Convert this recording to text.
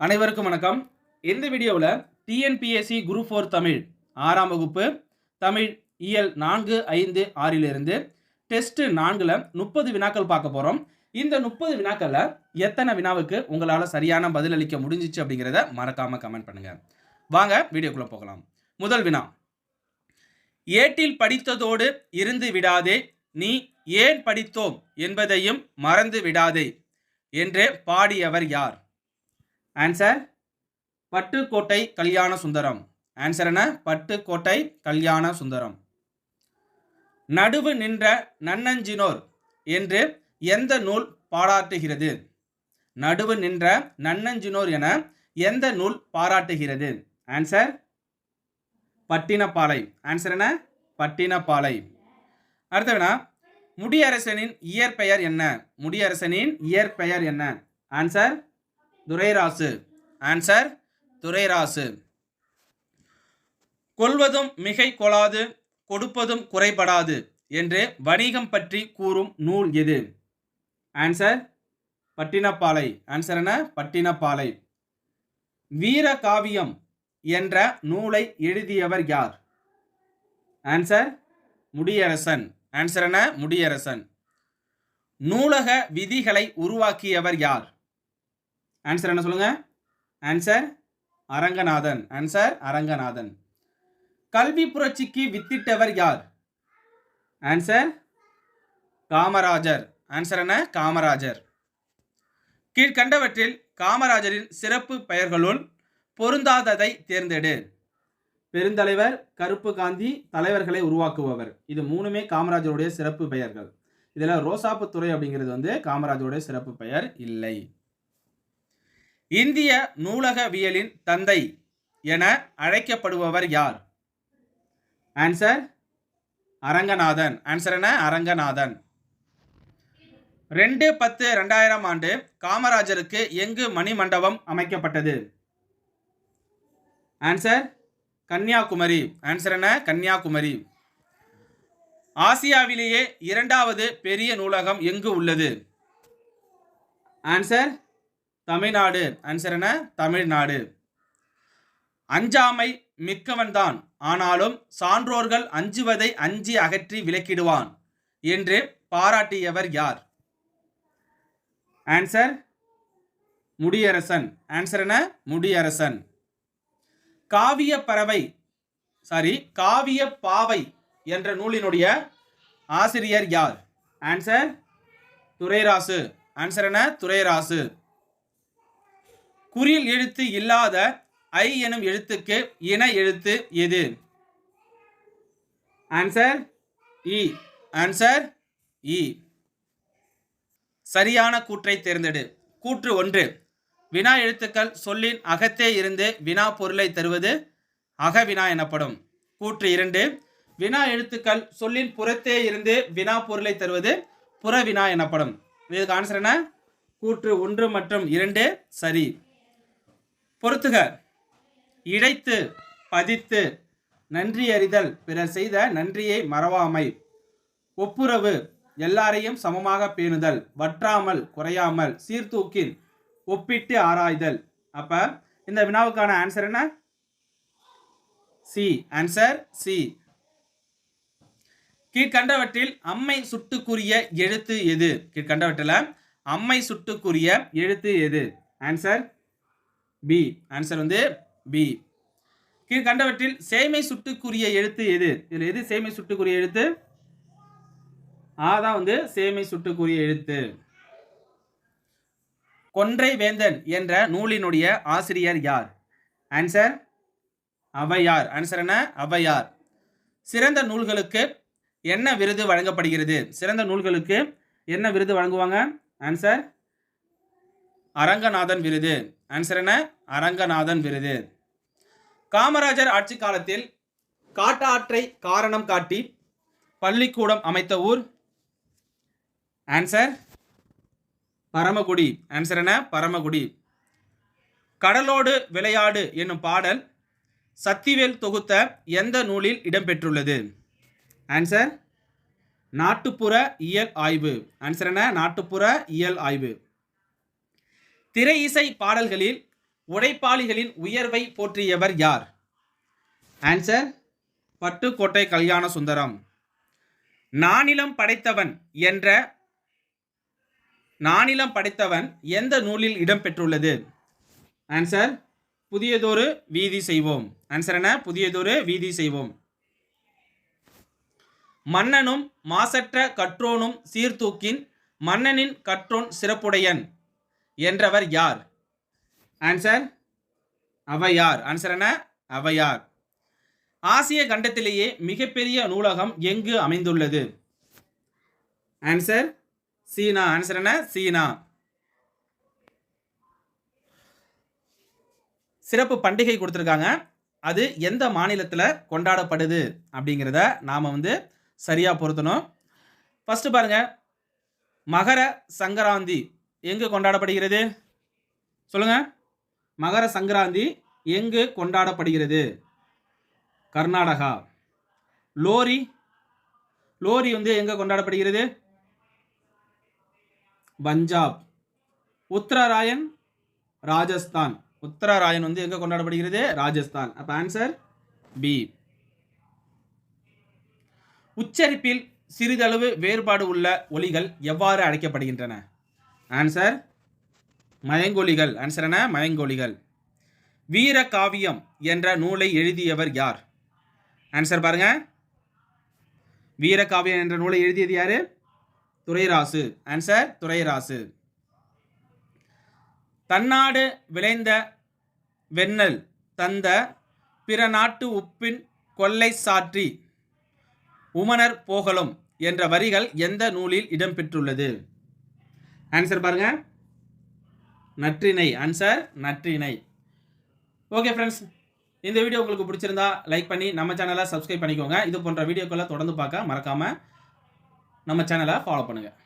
அனைவருக்கும் வணக்கம். இந்த வீடியோவில் டிஎன்பிஎஸ்சி குரூப் ஃபோர் தமிழ் ஆறாம் வகுப்பு தமிழ் இயல் நான்கு ஐந்து ஆறிலிருந்து டெஸ்ட்டு நான்கில் முப்பது வினாக்கள் பார்க்க போகிறோம் இந்த முப்பது வினாக்களில் எத்தனை வினாவுக்கு உங்களால் சரியான பதிலளிக்க முடிஞ்சிச்சு அப்படிங்கிறத மறக்காமல் கமெண்ட் பண்ணுங்கள் வாங்க வீடியோக்குள்ளே போகலாம். முதல் வினா. ஏட்டில் படித்ததோடு இருந்து விடாதே நீ ஏன் படித்தோம் என்பதையும் மறந்து விடாதே என்று பாடியவர் யார்? ஆன்சர் பட்டுக்கோட்டை கல்யாண சுந்தரம். ஆன்சர் என்ன? பட்டுக்கோட்டை கல்யாண சுந்தரம். நடுவு நின்ற நன்னஞ்சினோர் என்று எந்த நூல் பாராட்டுகிறது? நடுவு நின்ற நன்னஞ்சினோர் என எந்த நூல் பாராட்டுகிறது? ஆன்சர் பட்டினப்பாலை. ஆன்சர் என்ன? பட்டினப்பாலை. அடுத்தவனா முடியரசனின் இயற்பெயர் என்ன? முடியரசனின் இயற்பெயர் என்ன? ஆன்சர் துரைராசு. ஆன்சர் துரைராசு. கொள்வதும் மிகை கொளாது கொடுப்பதும் குறைபடாது என்று வணிகம் பற்றி கூறும் நூல் எது? ஆன்சர் பட்டினப்பாலை. ஆன்சர் என்ன? பட்டினப்பாலை. வீரகாவியம் என்ற நூலை எழுதியவர் யார்? ஆன்சர் முடியரசன். ஆன்சர் என்ன? முடியரசன். நூலக விதிகளை உருவாக்கியவர் யார்? ஆன்சர் என்ன சொல்லுங்க? ஆன்சர் அரங்கநாதன். ஆன்சர் அரங்கநாதன். கல்வி புரட்சிக்கு வித்திட்டவர் யார்? ஆன்சர் காமராஜர். ஆன்சர் என்ன? காமராஜர். கீழ்கண்டவற்றில் காமராஜரின் சிறப்பு பெயர்களுள் பொருந்தாததை தேர்ந்தெடு. பெருந்தலைவர் கருப்பு காந்தி தலைவர்களை உருவாக்குபவர். இது மூணுமே காமராஜருடைய சிறப்பு பெயர்கள். இதில் ரோசாப்பு துறை அப்படிங்கிறது வந்து காமராஜருடைய சிறப்பு பெயர் இல்லை. இந்திய நூலகவியலின் தந்தை என அழைக்கப்படுபவர் யார்? ஆன்சர் அரங்கநாதன். ஆன்சர் என்ன? அரங்கநாதன். ரெண்டு பத்து ரெண்டாயிரம் ஆண்டு காமராஜருக்கு எங்கு மணிமண்டபம் அமைக்கப்பட்டது? ஆன்சர் கன்னியாகுமரி. ஆன்சர் என்ன? கன்னியாகுமரி. ஆசியாவிலேயே இரண்டாவது பெரிய நூலகம் எங்கு உள்ளது? ஆன்சர் தமிழ்நாடு. ஆன்சர் என்ன? தமிழ்நாடு. அஞ்சாமை மிக்கவன்தான் ஆனாலும் சான்றோர்கள் அஞ்சுவதை அஞ்சி அகற்றி விலக்கிடுவான் என்று பாராட்டியவர் யார்? ஆன்சர் முடியரசன். ஆன்சர் என முடியரசன். காவிய பறவை சாரி காவிய பாவை என்ற நூலினுடைய ஆசிரியர் யார்? ஆன்சர் துரைராசு. ஆன்சர் என துரைராசு. குறில் எழுத்து இல்லாத ஐ எனும் எழுத்துக்கு இன எழுத்து எது? ஆன்சர் இ ஆன்சர் இ சரியான கூற்றை தேர்ந்தெடு. கூற்று ஒன்று. வினா எழுத்துக்கள் சொல்லின் அகத்தே இருந்து வினா பொருளை தருவது அகவினா எனப்படும். கூற்று இரண்டு. வினா எழுத்துக்கள் சொல்லின் புறத்தே இருந்து வினா பொருளை தருவது புறவினா எனப்படும். இதுக்கு ஆன்சர் என்ன? கூற்று ஒன்று மற்றும் இரண்டு சரி. பொறுத்துக. இழைத்து பதித்து நன்றி அறிதல் பிறர் செய்த நன்றியை மறவாமை. ஒப்புரவு எல்லாரையும் சமமாக பேணுதல். வற்றாமல் குறையாமல் சீர்தூக்கின் ஒப்பிட்டு ஆராய்தல். அப்ப இந்த வினாவுக்கான ஆன்சர் என்ன? சி ஆன்சர் சி கீழ்கண்டவற்றில் அம்மை சுட்டுக்குரிய எழுத்து எது? கீழ்கண்டவற்றில் அம்மை சுட்டுக்குரிய எழுத்து எது? ஆன்சர் பி ஆன்சர் வந்து பி கீழ்கண்டவற்றில் சேமை சுட்டுக்குரிய எழுத்து எது? இதில் எது சேமை சுட்டுக்குரிய எழுத்து? ஆ தான் வந்து சேமை சுட்டுக்குரிய எழுத்து. கொன்றை வேந்தன் என்ற நூலினுடைய ஆசிரியர் யார்? ஆன்சர் அவையார் ஆன்சர் என்ன? அவையார் சிறந்த நூல்களுக்கு என்ன விருது வழங்கப்படுகிறது? சிறந்த நூல்களுக்கு என்ன விருது வழங்குவாங்க? ஆன்சர் அரங்கநாதன் விருது. ஆன்சர் என்ன? அரங்கநாதன் விருது. காமராஜர் ஆட்சி காலத்தில் காட்டாற்றை காரணம் காட்டி பள்ளிக்கூடம் அமைத்த ஊர்? ஆன்சர் பரமக்குடி ஆன்சர் என்ன? பரமக்குடி கடலோடு விளையாடு என்னும் பாடல் சத்திவேல் தொகுத்த எந்த நூலில் இடம்பெற்றுள்ளது? ஆன்சர் நாட்டுப்புற இயல் ஆய்வு. ஆன்சர் என்ன? நாட்டுப்புற இயல் ஆய்வு. திரை இசை பாடல்களில் உழைப்பாளிகளின் உயர்வை போற்றியவர் யார்? ஆன்சர் பட்டுக்கோட்டை கல்யாண சுந்தரம் நானிலம் படைத்தவன் என்ற நானிலம் படைத்தவன் எந்த நூலில் இடம்பெற்றுள்ளது ஆன்சர் புதியதொரு வீதி செய்வோம். ஆன்சர் என்ன? புதியதொரு வீதி செய்வோம். மன்னனும் மாசற்ற கற்றோனும் சீர்தூக்கின் மன்னனின் கற்றோன் சிறப்புடையன். என்றவர் யார்? ஆன்சர் அவையார். ஆன்சர் என்ன? அவையார். ஆசிய கண்டத்திலேயே மிகப்பெரிய நூலகம் எங்கு அமைந்துள்ளது? ஆன்சர் சீனா. ஆன்சர் என்ன? சீனா. சிறப்பு பண்டிகை கொடுத்துருக்காங்க. அது எந்த மாநிலத்தில் கொண்டாடப்படுது அப்படிங்கிறத நாம் வந்து சரியாக பொருத்தணும். ஃபஸ்ட்டு பாருங்க மகர சங்கராந்தி எங்கு கொண்டாடப்படுகிறது? சொல்லுங்க. மகர சங்கராந்தி எங்கு கொண்டாடப்படுகிறது? கர்நாடகா. லோரி. லோரி வந்து எங்கே கொண்டாடப்படுகிறது? பஞ்சாப். உத்தரராயன் ராஜஸ்தான். உத்தரராயன் வந்து எங்கே கொண்டாடப்படுகிறது? ராஜஸ்தான். அப்போ ஆன்சர் பி உச்சரிப்பில் சிறிதளவு வேறுபாடு உள்ள ஒலிகள் எவ்வாறு அழைக்கப்படுகின்றன? ஆன்சர் மயங்கொலிகள். ஆன்சர் என்ன? மயங்கொலிகள். வீர காவியம் என்ற நூலை எழுதியவர் யார்? ஆன்சர் பாருங்க. வீரகாவியம் என்ற நூலை எழுதியது யாரு? துரைராசு. ஆன்சர் துரைராசு. தன்னாடு விளைந்த வெண்ணல் தந்த பிற நாட்டு உப்பின் கொள்ளை சாற்றி உமனர் போகலும் என்ற வரிகள் எந்த நூலில் இடம்பெற்றுள்ளது ஆன்சர் பாருங்க. Natrinai. Answer Natrinai. Okay friends இந்த வீடியோ உங்களுக்கு பிடிச்சிருந்தா லைக் பண்ணி நம்ம சேனலை சப்ஸ்கிரைப் பண்ணிக்கோங்க. இது போன்ற வீடியோக்களை தொடர்ந்து பார்க்க மறக்காமல் நம்ம சேனலை ஃபாலோ பண்ணுங்கள்